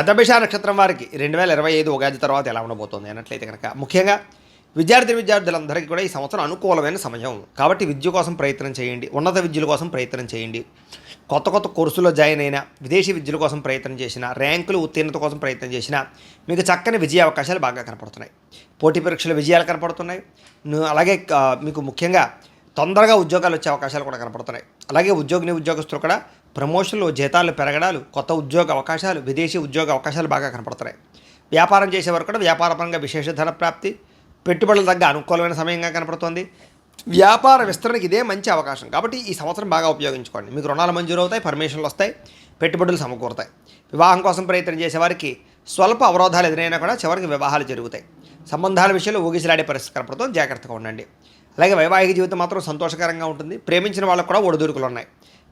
శతభిష నక్షత్రం వారికి రెండు వేల ఇరవై ఐదు ఉగాది తర్వాత ఎలా ఉండబోతోంది అన్నట్లయితే కనుక ముఖ్యంగా విద్యార్థి విద్యార్థులందరికీ కూడా ఈ సంవత్సరం అనుకూలమైన సమయం. కాబట్టి విద్య కోసం ప్రయత్నం చేయండి ఉన్నత విద్యల కోసం ప్రయత్నం చేయండి. కొత్త కొత్త కోర్సులో జాయిన్ అయినా విదేశీ విద్యల కోసం ప్రయత్నం చేసిన ర్యాంకులు ఉత్తీర్ణత కోసం ప్రయత్నం చేసినా మీకు చక్కని విజయ అవకాశాలు బాగా కనపడుతున్నాయి. పోటీ పరీక్షల విజయాలు కనపడుతున్నాయి. అలాగే మీకు ముఖ్యంగా తొందరగా ఉద్యోగాలు వచ్చే అవకాశాలు కూడా కనపడుతున్నాయి. అలాగే ఉద్యోగిని ఉద్యోగస్తులు కూడా ప్రమోషన్లు జీతాలు పెరగడాలు కొత్త ఉద్యోగ అవకాశాలు విదేశీ ఉద్యోగ అవకాశాలు బాగా కనపడుతున్నాయి. వ్యాపారం చేసేవారు కూడా వ్యాపారపరంగా విశేష ధన ప్రాప్తి పెట్టుబడుల తగ్గ అనుకూలమైన సమయంగా కనపడుతోంది. వ్యాపార విస్తరణకి ఇదే మంచి అవకాశం. కాబట్టి ఈ సంవత్సరం బాగా ఉపయోగించుకోండి. మీకు రుణాలు మంజూరు అవుతాయి పర్మిషన్లు వస్తాయి పెట్టుబడులు సమకూరుతాయి. వివాహం కోసం ప్రయత్నం చేసేవారికి స్వల్ప అవరోధాలు ఎదురైనా కూడా చివరికి వివాహాలు జరుగుతాయి. సంబంధాల విషయంలో ఊగిసలాడే పరిస్థితి కనపడుతుంది. జాగ్రత్తగా ఉండండి. అలాగే వైవాహిక జీవితం మాత్రం సంతోషకరంగా ఉంటుంది. ప్రేమించిన వాళ్ళకు కూడా ఒడిదుడుకులు ఉన్నాయి.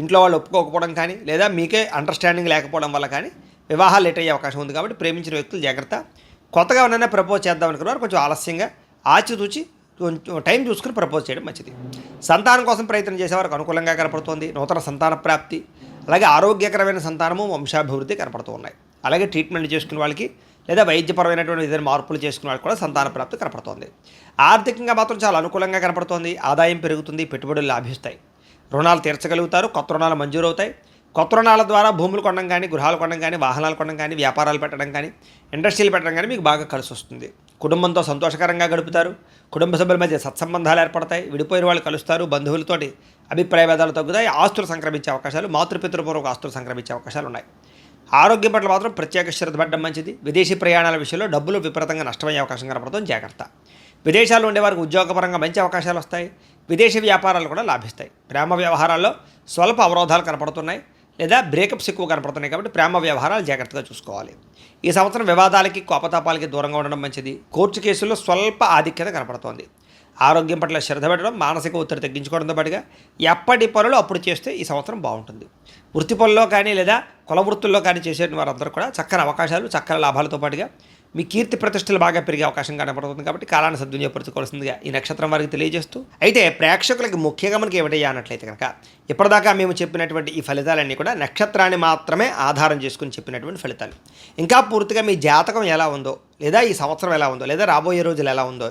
ఇంట్లో వాళ్ళు ఒప్పుకోకపోవడం కానీ లేదా మీకే అండర్స్టాండింగ్ లేకపోవడం వల్ల కానీ వివాహాలు లేట్ అయ్యే అవకాశం ఉంది కాబట్టి ప్రేమించిన వ్యక్తులు జాగ్రత్త. కొత్తగా ఎవరైనా ప్రపోజ్ చేద్దాం అనుకున్నారు కొంచెం ఆలస్యంగా ఆచితూచి కొంచెం టైం చూసుకుని ప్రపోజ్ చేయడం మంచిది. సంతానం కోసం ప్రయత్నం చేసేవారికి అనుకూలంగా కనపడుతోంది. నూతన సంతాన ప్రాప్తి అలాగే ఆరోగ్యకరమైన సంతానము వంశాభివృద్ధి కనపడుతూ ఉన్నాయి. అలాగే ట్రీట్మెంట్ చేసుకునే వాళ్ళకి లేదా వైద్యపరమైనటువంటి ఏదైనా మార్పులు చేసుకునే వాళ్ళకి కూడా సంతాన ప్రాప్తి కనపడుతోంది. ఆర్థికంగా మాత్రం చాలా అనుకూలంగా కనపడుతోంది. ఆదాయం పెరుగుతుంది పెట్టుబడులు లాభిస్తాయి. రుణాలు తీర్చగలుగుతారు కొత్త రుణాలు మంజూరవుతాయి. కొత్త రుణాల ద్వారా భూములు కొనడం కానీ గృహాలు కొనడం కానీ వాహనాలు కొనడం కానీ వ్యాపారాలు పెట్టడం కానీ ఇండస్ట్రీలు పెట్టడం కానీ మీకు బాగా కలిసి వస్తుంది. కుటుంబంతో సంతోషకరంగా గడుపుతారు. కుటుంబ సభ్యుల మధ్య సత్సంబంధాలు ఏర్పడతాయి. విడిపోయిన వాళ్ళు కలుస్తారు. బంధువులతోటి అభిప్రాయ భేదాలు తగ్గుతాయి. ఆస్తులు సంక్రమించే అవకాశాలు మాతృపితృపూర్వక ఆస్తులు సంక్రమించే అవకాశాలు ఉన్నాయి. ఆరోగ్యం పట్ల మాత్రం ప్రత్యేక శ్రద్ధ పడడం మంచిది. విదేశీ ప్రయాణాల విషయంలో డబ్బులు విపరీతంగా నష్టమయ్యే అవకాశం కనపడుతుంది జాగ్రత్త. విదేశాల్లో ఉండేవారికి ఉద్యోగపరంగా మంచి అవకాశాలు వస్తాయి. విదేశీ వ్యాపారాలు కూడా లాభిస్తాయి. ప్రేమ వ్యవహారాల్లో స్వల్ప అవరోధాలు కనపడుతున్నాయి లేదా బ్రేకప్స్ ఎక్కువ కనపడుతున్నాయి కాబట్టి ప్రేమ వ్యవహారాలు జాగ్రత్తగా చూసుకోవాలి. ఈ సంవత్సరం వివాదాలకి కోపతాపాలకి దూరంగా ఉండడం మంచిది. కోర్టు కేసుల్లో స్వల్ప ఆధిక్యత కనపడుతోంది. ఆరోగ్యం పట్ల శ్రద్ధ పెట్టడం మానసిక ఒత్తిడి తగ్గించుకోవడంతో పాటుగా ఎప్పటి పనులు అప్పుడు చేస్తే ఈ సంవత్సరం బాగుంటుంది. వృత్తి పనుల్లో కానీ లేదా కుల వృత్తుల్లో కానీ చేసే వారందరూ కూడా చక్కని అవకాశాలు చక్కని లాభాలతో పాటుగా మీ కీర్తి ప్రతిష్టలు బాగా పెరిగే అవకాశం కనపడుతుంది కాబట్టి కాలాన్ని సద్వినియోగపరచుకోవాల్సిందిగా ఈ నక్షత్రం వారికి తెలియజేస్తూ. అయితే ప్రేక్షకులకి ముఖ్యంగా మనకి ఏమిటయ్యా అన్నట్లయితే కనుక ఇప్పటిదాకా మేము చెప్పినటువంటి ఈ ఫలితాలన్నీ కూడా నక్షత్రాన్ని మాత్రమే ఆధారం చేసుకుని చెప్పినటువంటి ఫలితాలు. ఇంకా పూర్తిగా మీ జాతకం ఎలా ఉందో లేదా ఈ సంవత్సరం ఎలా ఉందో లేదా రాబోయే రోజులు ఎలా ఉందో